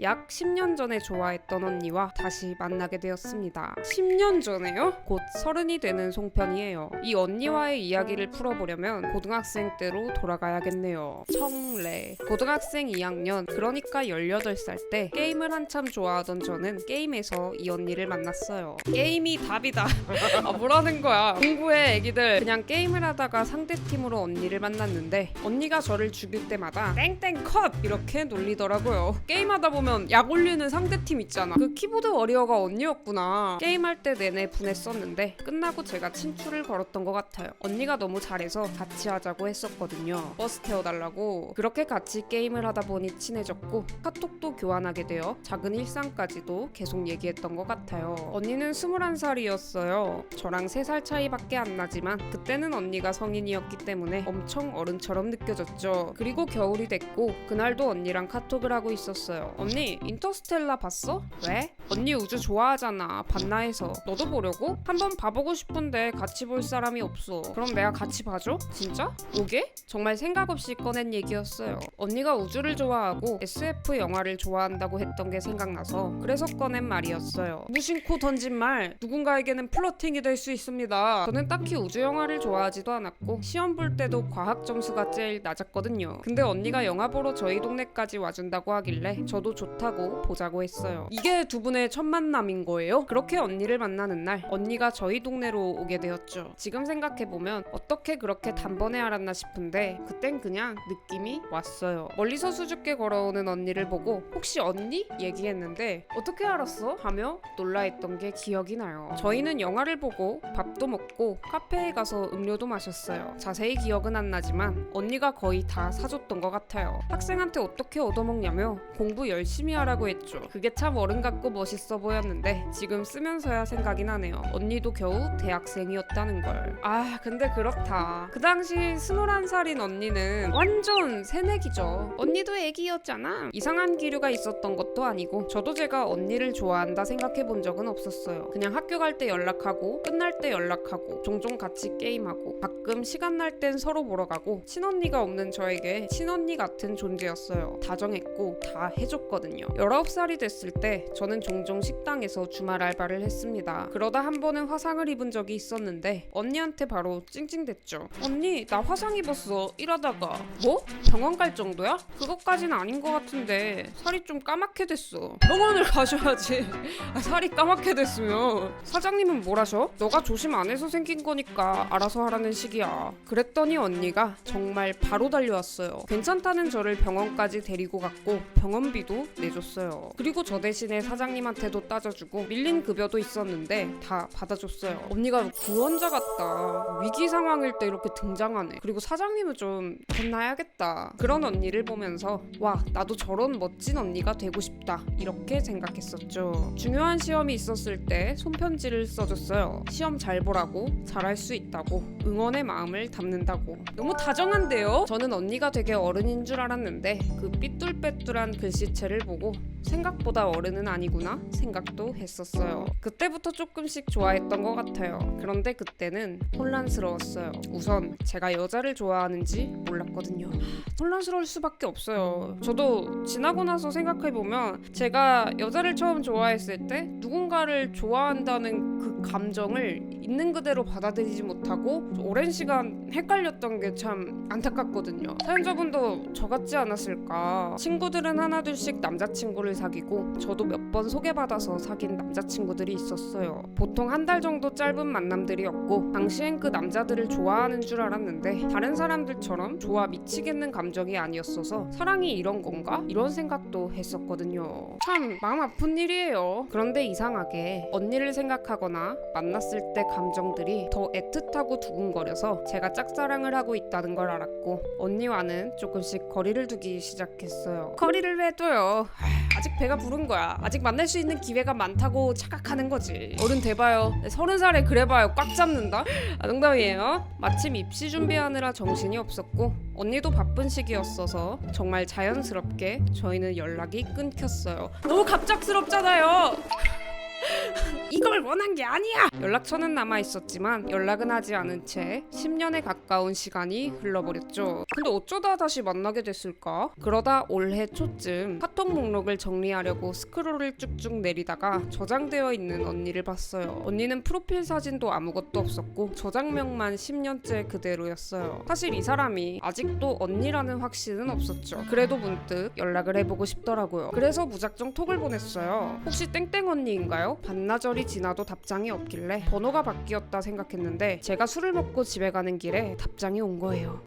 약 10년 전에 좋아했던 언니와 다시 만나게 되었습니다. 10년 전에요? 곧 서른이 되는 송편이에요. 이 언니와의 이야기를 풀어보려면 고등학생 때로 돌아가야겠네요. 청래. 고등학생 2학년, 그러니까 18살 때 게임을 한참 좋아하던 저는 게임에서 이 언니를 만났어요. 게임이 답이다. 아, 뭐라는 거야. 공부해, 애기들. 그냥 게임을 하다가 상대 팀으로 언니를 만났는데 언니가 저를 죽일 때마다 땡땡 컷! 이렇게 놀리더라고요. 게임하다 보면 약 올리는 상대팀 있잖아. 그 키보드 워리어가 언니였구나. 게임할 때 내내 분했었는데 끝나고 제가 친추를 걸었던 것 같아요. 언니가 너무 잘해서 같이 하자고 했었거든요. 버스 태워달라고. 그렇게 같이 게임을 하다 보니 친해졌고 카톡도 교환하게 되어 작은 일상까지도 계속 얘기했던 것 같아요. 언니는 21살이었어요. 저랑 3살 차이밖에 안 나지만 그때는 언니가 성인이었기 때문에 엄청 어른처럼 느껴졌죠. 그리고 겨울이 됐고 그날도 언니랑 카톡을 하고 있었어요. 언니 인터스텔라 봤어? 왜? 언니 우주 좋아하잖아. 봤나 해서. 너도 보려고? 한번 봐보고 싶은데 같이 볼 사람이 없어. 그럼 내가 같이 봐줘? 진짜? 오게? 정말 생각 없이 꺼낸 얘기였어요. 언니가 우주를 좋아하고 SF 영화를 좋아한다고 했던 게 생각나서 그래서 꺼낸 말이었어요. 무심코 던진 말 누군가에게는 플러팅이 될 수 있습니다. 저는 딱히 우주 영화를 좋아하지도 않았고 시험 볼 때도 과학 점수가 제일 낮았거든요. 근데 언니가 영화 보러 저희 동네까지 와준다고 하길래 저도 좋다고 보자고 했어요. 이게 두 분의 첫 만남인 거예요? 그렇게 언니를 만나는 날 언니가 저희 동네로 오게 되었죠. 지금 생각해 보면 어떻게 그렇게 단번에 알았나 싶은데 그땐 그냥 느낌이 왔어요. 멀리서 수줍게 걸어오는 언니를 보고 혹시 언니? 얘기했는데 어떻게 알았어? 하며 놀라했던 게 기억이 나요. 저희는 영화를 보고 밥도 먹고 카페에 가서 음료도 마셨어요. 자세히 기억은 안 나지만 언니가 거의 다 사줬던 것 같아요. 학생한테 어떻게 얻어먹냐며 공부 열심히 하라고 했죠. 그게 참 어른 같고 멋 있어 보였는데 지금 쓰면서야 생각이 나네요. 언니도 겨우 대학생이었다는 걸. 아 근데 그렇다. 그 당시 21살인 언니는 완전 새내기죠. 언니도 애기였잖아. 이상한 기류가 있었던 것도 아니고 저도 제가 언니를 좋아한다 생각해 본 적은 없었어요. 그냥 학교 갈 때 연락하고 끝날 때 연락하고 종종 같이 게임하고 가끔 시간 날 땐 서로 보러 가고 친언니가 없는 저에게 친언니 같은 존재였어요. 다정했고 다 해줬거든요. 19살이 됐을 때 저는 종종 식당에서 주말 알바를 했습니다. 그러다 한 번은 화상을 입은 적이 있었는데 언니한테 바로 찡찡댔죠. 언니 나 화상 입었어 일하다가 뭐? 병원 갈 정도야? 그것까진 아닌 것 같은데 살이 좀 까맣게 됐어. 병원을 가셔야지. 아, 살이 까맣게 됐으면 사장님은 뭘 하셔? 너가 조심 안 해서 생긴 거니까 알아서 하라는 식이야. 그랬더니 언니가 정말 바로 달려왔어요. 괜찮다는 저를 병원까지 데리고 갔고 병원비도 내줬어요. 그리고 저 대신에 사장님 한테도 따져주고 밀린 급여도 있었는데 다 받아줬어요. 언니가 구원자 같다. 위기 상황일 때 이렇게 등장하네. 그리고 사장님은 좀 혼나야겠다. 그런 언니를 보면서 와 나도 저런 멋진 언니가 되고 싶다. 이렇게 생각했었죠. 중요한 시험이 있었을 때 손편지를 써줬어요. 시험 잘 보라고 잘할 수 있다고 응원의 마음을 담는다고 너무 다정한데요? 저는 언니가 되게 어른인 줄 알았는데 그 삐뚤빼뚤한 글씨체를 보고 생각보다 어른은 아니구나 생각도 했었어요. 그때부터 조금씩 좋아했던 것 같아요. 그런데 그때는 혼란스러웠어요. 우선 제가 여자를 좋아하는지 몰랐거든요. 혼란스러울 수밖에 없어요. 저도 지나고 나서 생각해 보면 제가 여자를 처음 좋아했을 때 누군가를 좋아한다는 그 감정을 있는 그대로 받아들이지 못하고 오랜 시간 헷갈렸던 게 참 안타깝거든요. 사연자분도 저 같지 않았을까? 친구들은 하나둘씩 남자친구를 사귀고 저도 몇 번 소개받아서 사귄 남자친구들이 있었어요. 보통 한 달 정도 짧은 만남들이었고 당시엔 그 남자들을 좋아하는 줄 알았는데 다른 사람들처럼 좋아 미치겠는 감정이 아니었어서 사랑이 이런 건가? 이런 생각도 했었거든요. 참 마음 아픈 일이에요. 그런데 이상하게 언니를 생각하거나 만났을 때 감정들이 더 애틋하고 두근거려서 제가 짝사랑을 하고 있다는 걸 알았고 언니와는 조금씩 거리를 두기 시작했어요. 거리를 왜 둬요? 아직 배가 부른 거야. 아직 만날 수 있는 기회가 많다고 착각하는 거지. 어른 돼봐요. 서른 살에 그래봐요. 꽉 잡는다? 아, 농담이에요. 마침 입시 준비하느라 정신이 없었고 언니도 바쁜 시기였어서 정말 자연스럽게 저희는 연락이 끊겼어요. 너무 갑작스럽잖아요. 이걸 원한 게 아니야. 연락처는 남아 있었지만 연락은 하지 않은 채 10년에 가까운 시간이 흘러버렸죠. 근데 어쩌다 다시 만나게 됐을까? 그러다 올해 초쯤 카톡 목록을 정리하려고 스크롤을 쭉쭉 내리다가 저장되어 있는 언니를 봤어요. 언니는 프로필 사진도 아무것도 없었고 저장명만 10년째 그대로였어요. 사실 이 사람이 아직도 언니라는 확신은 없었죠. 그래도 문득 연락을 해보고 싶더라고요. 그래서 무작정 톡을 보냈어요. 혹시 땡땡 언니인가요? 반나절이 지나 도 답장이 없길래 번호가 바뀌었다 생각했는데 제가 술을 먹고 집에 가는 길에 답장이 온 거예요.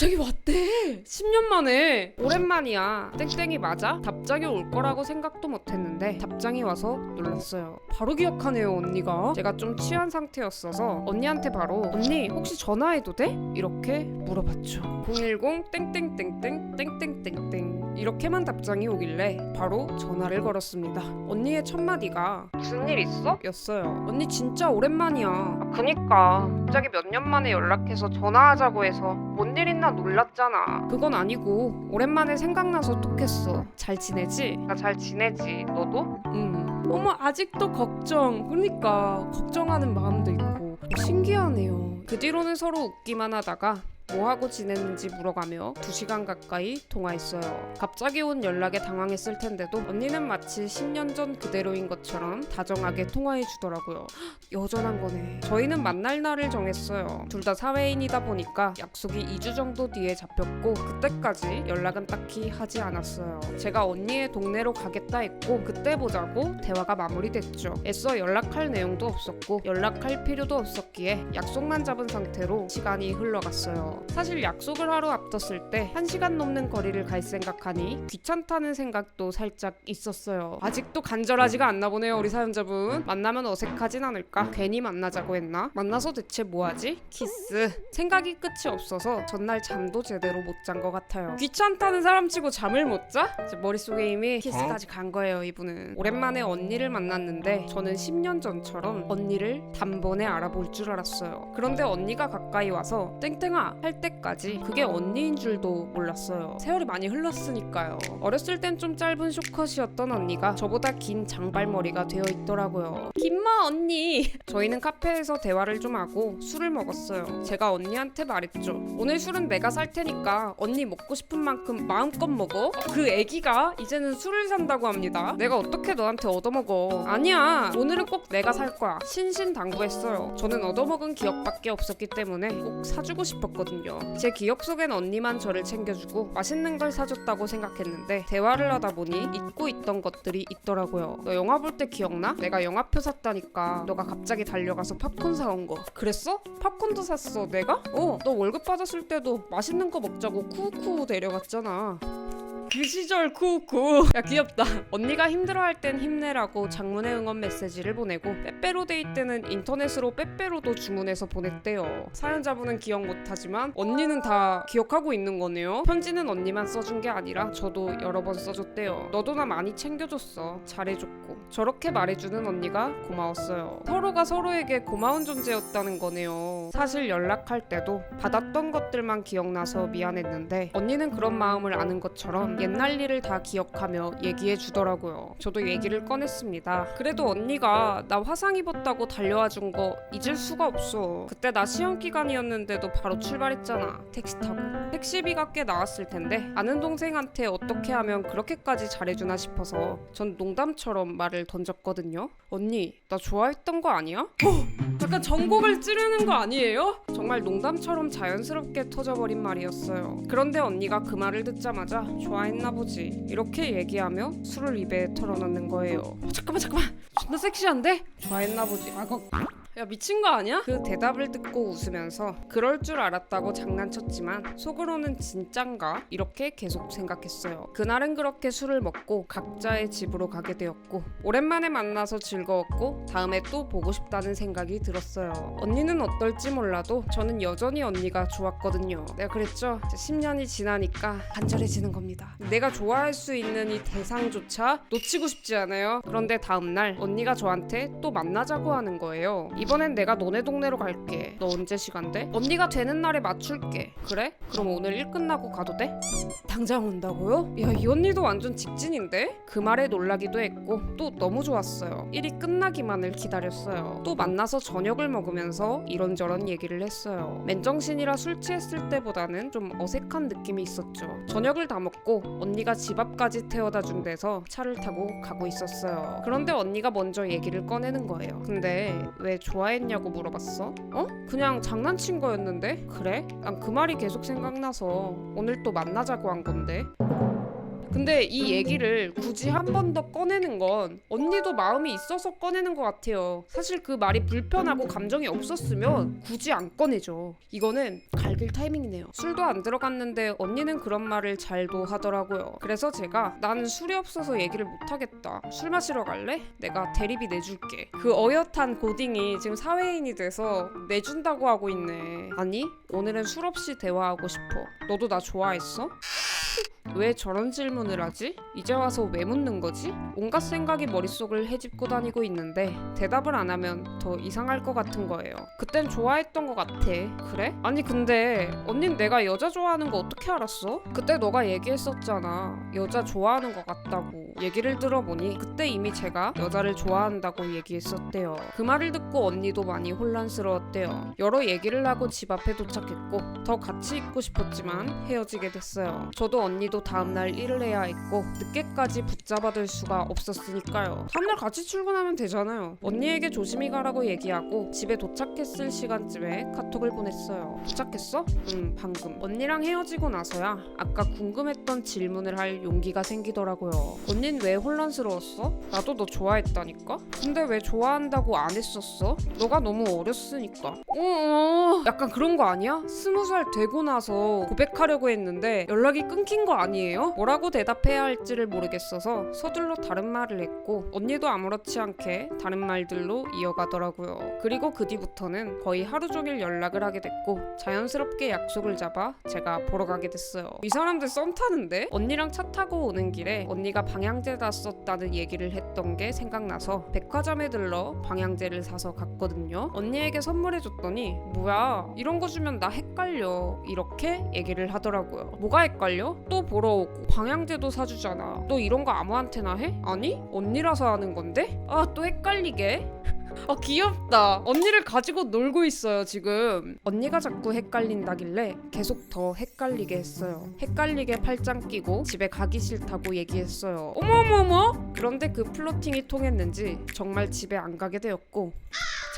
답장이 왔대. 10년 만에. 오랜만이야. 땡땡이 맞아? 답장이 올 거라고 생각도 못 했는데 답장이 와서 놀랐어요. 바로 기억하네요, 언니가. 제가 좀 취한 상태였어서 언니한테 바로 언니 혹시 전화해도 돼? 이렇게 물어봤죠. 010 땡땡땡땡 땡땡땡땡 이렇게만 답장이 오길래 바로 전화를 걸었습니다. 언니의 첫 마디가 무슨 일 있어? 였어요. 언니 진짜 오랜만이야. 아, 그니까 갑자기 몇 년 만에 연락해서 전화하자고 해서 뭔 일 있나 놀랐잖아. 그건 아니고 오랜만에 생각나서 톡했어. 잘 지내지? 나 잘 지내지. 너도? 응. 어머 아직도 걱정. 그러니까 걱정하는 마음도 있고 신기하네요. 그 뒤로는 서로 웃기만 하다가 뭐 하고 지냈는지 물어가며 2시간 가까이 통화했어요. 갑자기 온 연락에 당황했을 텐데도 언니는 마치 10년 전 그대로인 것처럼 다정하게 통화해 주더라고요. 여전한 거네. 저희는 만날 날을 정했어요. 둘 다 사회인이다 보니까 약속이 2주 정도 뒤에 잡혔고 그때까지 연락은 딱히 하지 않았어요. 제가 언니의 동네로 가겠다 했고 그때 보자고 대화가 마무리됐죠. 애써 연락할 내용도 없었고 연락할 필요도 없었기에 약속만 잡은 상태로 시간이 흘러갔 사실 약속을 하루 앞뒀을 때 1시간 넘는 거리를 갈 생각하니 귀찮다는 생각도 살짝 있었어요. 아직도 간절하지가 않나 보네요, 우리 사연자분. 만나면 어색하진 않을까? 괜히 만나자고 했나? 만나서 대체 뭐하지? 키스. 생각이 끝이 없어서 전날 잠도 제대로 못 잔 것 같아요. 귀찮다는 사람 치고 잠을 못 자? 이제 머릿속에 이미 키스까지 간 거예요, 이분은. 오랜만에 언니를 만났는데 저는 10년 전처럼 언니를 단번에 알아볼 줄 알았어요. 그런데 언니가 가까이 와서 땡땡아 할 때까지 그게 언니인 줄도 몰랐어요. 세월이 많이 흘렀으니까요. 어렸을 땐 좀 짧은 쇼컷이었던 언니가 저보다 긴 장발머리가 되어 있더라고요. 김마 언니. 저희는 카페에서 대화를 좀 하고 술을 먹었어요. 제가 언니한테 말했죠. 오늘 술은 내가 살 테니까 언니 먹고 싶은 만큼 마음껏 먹어. 그 애기가 이제는 술을 산다고 합니다. 내가 어떻게 너한테 얻어먹어? 아니야. 오늘은 꼭 내가 살 거야. 신신당부했어요. 저는 얻어먹은 기억밖에 없었기 때문에 꼭 사주고 싶었거든요. 제 기억 속엔 언니만 저를 챙겨주고 맛있는 걸 사줬다고 생각했는데 대화를 하다 보니 잊고 있던 것들이 있더라고요. 너 영화 볼 때 기억나? 내가 영화표 샀다니까 너가 갑자기 달려가서 팝콘 사온 거. 그랬어? 팝콘도 샀어. 내가? 어. 너 월급 받았을 때도 맛있는 거 먹자고 쿠쿠 데려갔잖아. 그 시절 쿠쿠 야 귀엽다. 언니가 힘들어할 땐 힘내라고 장문의 응원 메시지를 보내고 빼빼로데이 때는 인터넷으로 빼빼로도 주문해서 보냈대요. 사연자분은 기억 못하지만 언니는 다 기억하고 있는 거네요. 편지는 언니만 써준 게 아니라 저도 여러 번 써줬대요. 너도 나 많이 챙겨줬어. 잘해줬고. 저렇게 말해주는 언니가 고마웠어요. 서로가 서로에게 고마운 존재였다는 거네요. 사실 연락할 때도 받았던 것들만 기억나서 미안했는데 언니는 그런 마음을 아는 것처럼 옛날 일을 다 기억하며 얘기해 주더라고요. 저도 얘기를 꺼냈습니다. 그래도 언니가 나 화상 입었다고 달려와 준 거 잊을 수가 없어. 그때 나 시험 기간이었는데도 바로 출발했잖아. 택시 타고. 택시비가 꽤 나왔을 텐데 아는 동생한테 어떻게 하면 그렇게까지 잘해주나 싶어서 전 농담처럼 말을 던졌거든요. 언니 나 좋아했던 거 아니야? 약간 전곡을 찌르는 거 아니에요? 정말 농담처럼 자연스럽게 터져버린 말이었어요. 그런데 언니가 그 말을 듣자마자 좋아했 나 보지. 이렇게 얘기하며 술을 입에 털어넣는 거예요. 어, 잠깐만 잠깐만. 존나 섹시한데? 좋아했나 보지. 아, 거... 야 미친 거 아니야? 그 대답을 듣고 웃으면서 그럴 줄 알았다고 장난쳤지만 속으로는 진짠가? 이렇게 계속 생각했어요. 그날은 그렇게 술을 먹고 각자의 집으로 가게 되었고 오랜만에 만나서 즐거웠고 다음에 또 보고 싶다는 생각이 들었어요. 언니는 어떨지 몰라도 저는 여전히 언니가 좋았거든요. 내가 그랬죠? 이제 10년이 지나니까 간절해지는 겁니다. 내가 좋아할 수 있는 이 대상조차 놓치고 싶지 않아요. 그런데 다음날 언니가 저한테 또 만나자고 하는 거예요. 이번엔 내가 너네 동네로 갈게. 너 언제 시간 돼? 언니가 되는 날에 맞출게. 그래? 그럼 오늘 일 끝나고 가도 돼? 당장 온다고요? 야, 이 언니도 완전 직진인데? 그 말에 놀라기도 했고 또 너무 좋았어요. 일이 끝나기만을 기다렸어요. 또 만나서 저녁을 먹으면서 이런저런 얘기를 했어요. 맨정신이라 술 취했을 때보다는 좀 어색한 느낌이 있었죠. 저녁을 다 먹고 언니가 집 앞까지 태워다 준 데서 차를 타고 가고 있었어요. 그런데 언니가 먼저 얘기를 꺼내는 거예요. 근데 왜 좋아했냐고 물어봤어? 어? 그냥 장난친 거였는데? 그래? 난 그 말이 계속 생각나서 오늘 또 만나자고 한 건데. 근데 이 얘기를 굳이 한 번 더 꺼내는 건 언니도 마음이 있어서 꺼내는 것 같아요. 사실 그 말이 불편하고 감정이 없었으면 굳이 안 꺼내죠. 이거는 갈길 타이밍이네요. 술도 안 들어갔는데 언니는 그런 말을 잘도 하더라고요. 그래서 제가 나는 술이 없어서 얘기를 못 하겠다. 술 마시러 갈래? 내가 대리비 내줄게. 그 어엿한 고딩이 지금 사회인이 돼서 내준다고 하고 있네. 아니 오늘은 술 없이 대화하고 싶어. 너도 나 좋아했어? 왜 저런 질문을 하지? 이제 와서 왜 묻는 거지? 온갖 생각이 머릿속을 헤집고 다니고 있는데 대답을 안 하면 더 이상할 것 같은 거예요. 그땐 좋아했던 것 같아. 그래? 아니 근데 언닌 내가 여자 좋아하는 거 어떻게 알았어? 그때 너가 얘기했었잖아. 여자 좋아하는 것 같다고. 얘기를 들어보니 그때 이미 제가 여자를 좋아한다고 얘기했었대요. 그 말을 듣고 언니도 많이 혼란스러웠대요. 여러 얘기를 하고 집 앞에 도착했고 더 같이 있고 싶었지만 헤어지게 됐어요. 저도 언니도 다음날 일을 해야 했고 늦게까지 붙잡아둘 수가 없었으니까요. 다음날 같이 출근하면 되잖아요. 언니에게 조심히 가라고 얘기하고 집에 도착했을 시간쯤에 카톡을 보냈어요. 도착했어? 응, 방금. 언니랑 헤어지고 나서야 아까 궁금했던 질문을 할 용기가 생기더라고요. 언닌 왜 혼란스러웠어? 나도 너 좋아했다니까? 근데 왜 좋아한다고 안 했었어? 너가 너무 어렸으니까. 어, 어, 약간 그런 거 아니야? 스무 살 되고 나서 고백하려고 했는데 연락이 끊긴 거 아니에요? 뭐라고 대답해야 할지를 모르겠어서 서둘러 다른 말을 했고 언니도 아무렇지 않게 다른 말들로 이어가더라고요. 그리고 그 뒤부터는 거의 하루 종일 연락을 하게 됐고 자연스럽게 약속을 잡아 제가 보러 가게 됐어요. 이 사람들 썸 타는데? 언니랑 차 타고 오는 길에 언니가 방향제다 썼다는 얘기를 했던 게 생각나서 백화점에 들러 방향제를 사서 갔거든요. 언니에게 선물해줬더니 뭐야 이런 거 주면 나 헷갈려 이렇게 얘기를 하더라고요. 뭐가 헷갈려? 또 보러 오고 방향제도 사주잖아. 너 이런 거 아무한테나 해? 아니 언니라서 하는 건데? 아 또 헷갈리게. 아 귀엽다. 언니를 가지고 놀고 있어요 지금. 언니가 자꾸 헷갈린다길래 계속 더 헷갈리게 했어요. 헷갈리게 팔짱 끼고 집에 가기 싫다고 얘기했어요. 어머머머. 그런데 그 플로팅이 통했는지 정말 집에 안 가게 되었고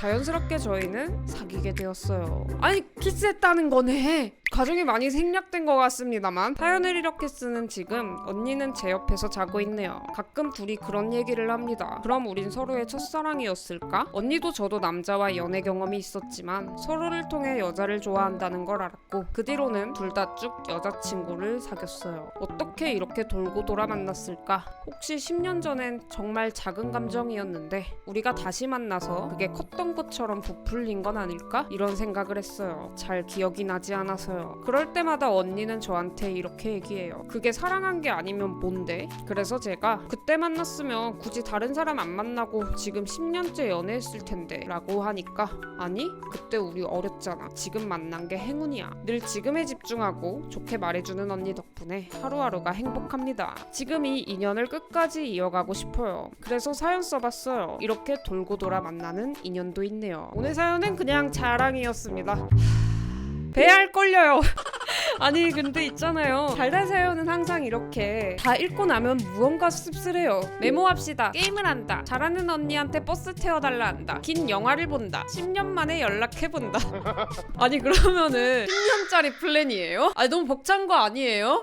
자연스럽게 저희는 사귀게 되었어요. 아니 키스했다는 거네. 과정이 많이 생략된 것 같습니다만 사연을 이렇게 쓰는 지금 언니는 제 옆에서 자고 있네요. 가끔 둘이 그런 얘기를 합니다. 그럼 우린 서로의 첫사랑이었을까? 언니도 저도 남자와 연애 경험이 있었지만 서로를 통해 여자를 좋아한다는 걸 알았고 그 뒤로는 둘 다 쭉 여자친구를 사귀었어요. 어떻게 이렇게 돌고 돌아 만났을까? 혹시 10년 전엔 정말 작은 감정이었는데 우리가 다시 만나서 그게 컸던 것처럼 부풀린 건 아닐까? 이런 생각을 했어요. 잘 기억이 나지 않아서요. 그럴 때마다 언니는 저한테 이렇게 얘기해요. 그게 사랑한 게 아니면 뭔데? 그래서 제가 그때 만났으면 굳이 다른 사람 안 만나고 지금 10년째 연애했을 텐데 라고 하니까 아니 그때 우리 어렸잖아. 지금 만난 게 행운이야. 늘 지금에 집중하고 좋게 말해주는 언니 덕분에 하루하루가 행복합니다. 지금 이 인연을 끝까지 이어가고 싶어요. 그래서 사연 써봤어요. 이렇게 돌고 돌아 만나는 인연도 있네요. 오늘 사연은 그냥 자랑이었습니다. 배알 걸려요. 아니 근데 있잖아요. 사연은 항상 이렇게 다 읽고 나면 무언가 씁쓸해요. 메모합시다. 게임을 한다. 잘하는 언니한테 버스 태워달라 한다. 긴 영화를 본다. 10년 만에 연락해본다. 아니 그러면은 10년짜리 플랜이에요? 아니 너무 벅찬 거 아니에요?